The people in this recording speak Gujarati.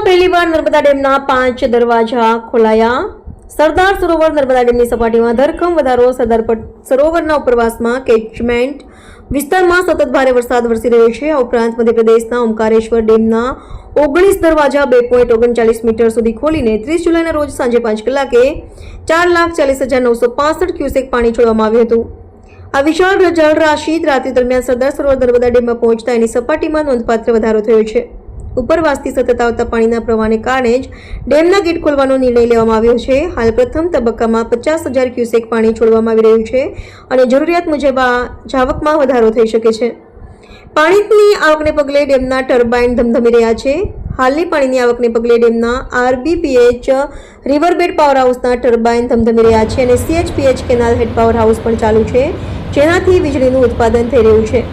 પહેલીવાર નર્મદા ડેમના પાંચ દરવાજા ખોલાયા. સરદાર સરોવર નર્મદા ડેમની સપાટીમાં ધરખમ વધારો, સરદાર સરોવરના ઉપરવાસમાં કેચમેન્ટ વિસ્તારમાં સતત ભારે વરસાદ વરસી રહ્યો છે. આ ઉપરાંત મધ્યપ્રદેશના ઓમકારેશ્વર ડેમના ઓગણીસ દરવાજા બે પોઈન્ટ ઓગણચાલીસ મીટર સુધી ખોલીને ત્રીસ જુલાઈના રોજ સાંજે પાંચ કલાકે ચાર લાખ ચાલીસ હજાર નવસો પાસઠ ક્યુસેક પાણી છોડવામાં આવ્યું હતું. આ વિશાળ જળ રાશિ રાત્રિ દરમિયાન સરદાર સરોવર નર્મદા ડેમમાં પહોંચતા એની સપાટીમાં નોંધપાત્ર વધારો થયો છે. ઉપરવાસથી સતત આવતા પાણીના પ્રવાહને કારણે જ ડેમના ગેટ ખોલવાનો નિર્ણય લેવામાં આવ્યો છે. હાલ પ્રથમ તબક્કામાં પચાસ હજાર ક્યુસેક પાણી છોડવામાં આવી રહ્યું છે અને જરૂરિયાત મુજબ આ જાવકમાં વધારો થઈ શકે છે. પાણીની આવકને પગલે ડેમના ટર્બાઇન ધમધમી રહ્યા છે. હાલની પાણીની આવકને પગલે ડેમના આરબીપીએચ રિવરબેડ પાવર હાઉસના ટર્બાઇન ધમધમી રહ્યા છે અને CHPH canal head power house પણ ચાલુ છે, જેનાથી વીજળીનું ઉત્પાદન થઈ રહ્યું છે.